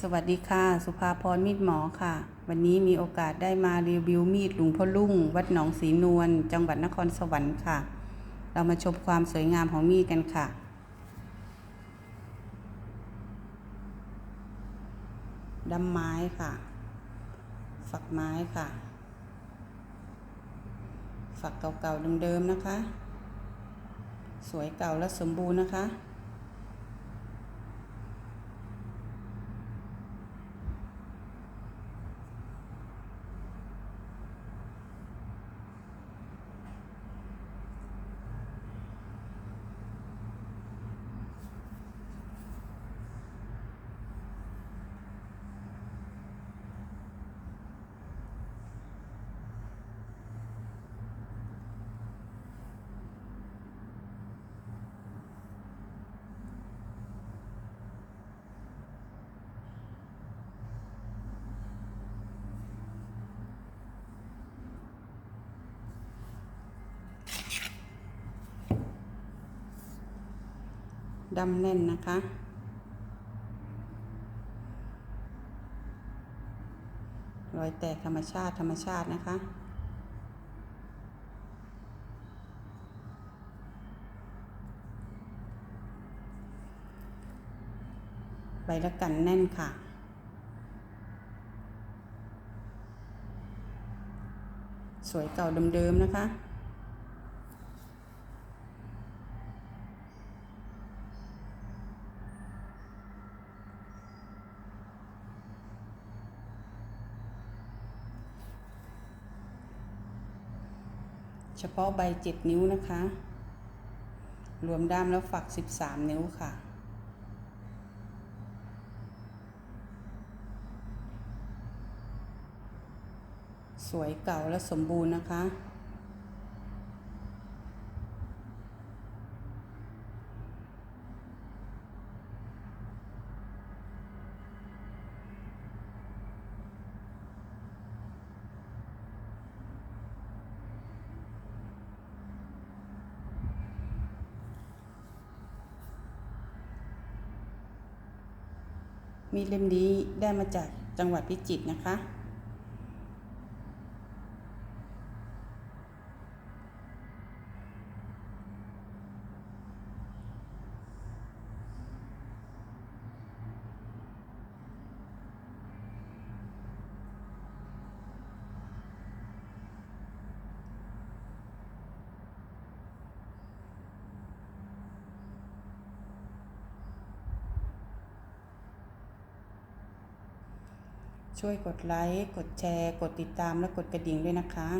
สวัสดีค่ะ สุภาพรมีดหมอค่ะ วันนี้มีโอกาสได้มารีวิวมีดหลวงพ่อลุ่ง วัดหนองสีนวลจังหวัดนครสวรรค์ค่ะ เรามาชมความสวยงามของมีดกันค่ะดำไม้ค่ะ ฝักไม้ค่ะ ฝักเก่าๆเดิมๆนะคะ สวยเก่าและสมบูรณ์นะคะ ดำแน่นนะคะ รอยแตกธรรมชาติธรรมชาตินะคะ ใบละกันแน่นค่ะสวยเก่าเดิมๆนะคะ เฉพาะใบเจ็ดนิ้วนะคะ รวมด้ามแล้วฝักสิบสามนิ้วค่ะ สวยเก่าและสมบูรณ์นะคะ มีดเล่มนี้ได้มาจากจังหวัดพิจิตรนะคะ ช่วยกดไลค์ กดแชร์ กดติดตามและกดกระดิ่งด้วยนะคะ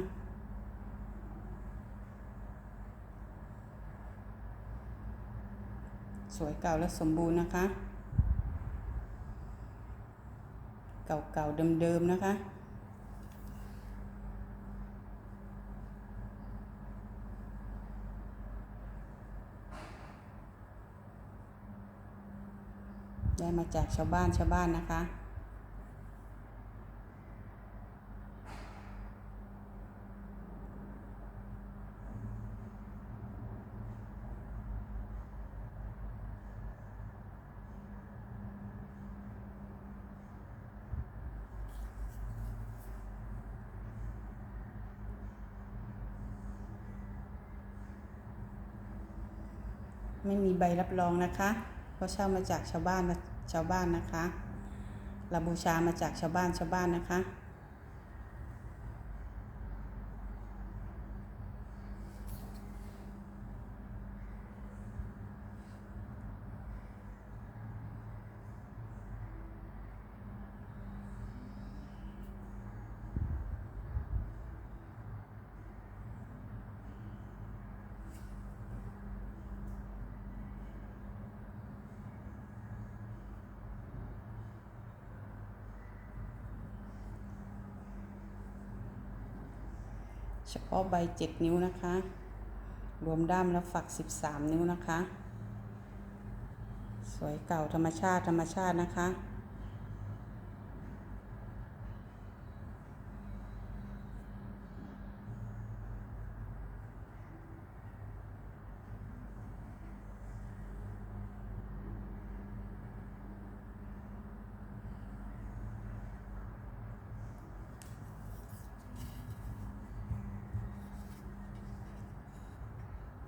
สวยเก่าและสมบูรณ์นะคะ เก่าๆเดิมๆนะคะได้มาจากชาวบ้านชาวบ้านนะคะ ไม่มีใบรับรองนะคะ เพราะเช่ามาจากชาวบ้านชาวบ้านนะคะเราบูชามาจากชาวบ้านชาวบ้านนะคะ เฉพาะใบเจ็ดนิ้วนะคะ รวมด้ามและฝักสิบสามนิ้วนะคะ สวยเก่าธรรมชาติธรรมชาตินะคะ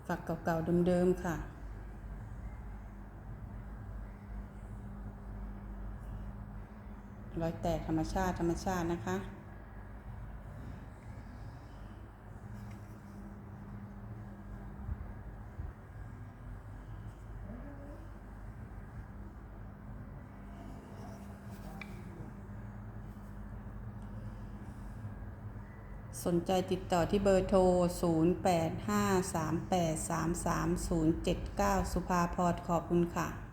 ฝักเก่าๆเดิมๆค่ะ รอยแตกธรรมชาติธรรมชาตินะคะ สนใจติดต่อที่เบอร์โทร 0853833079 สุภาพรขอบคุณค่ะ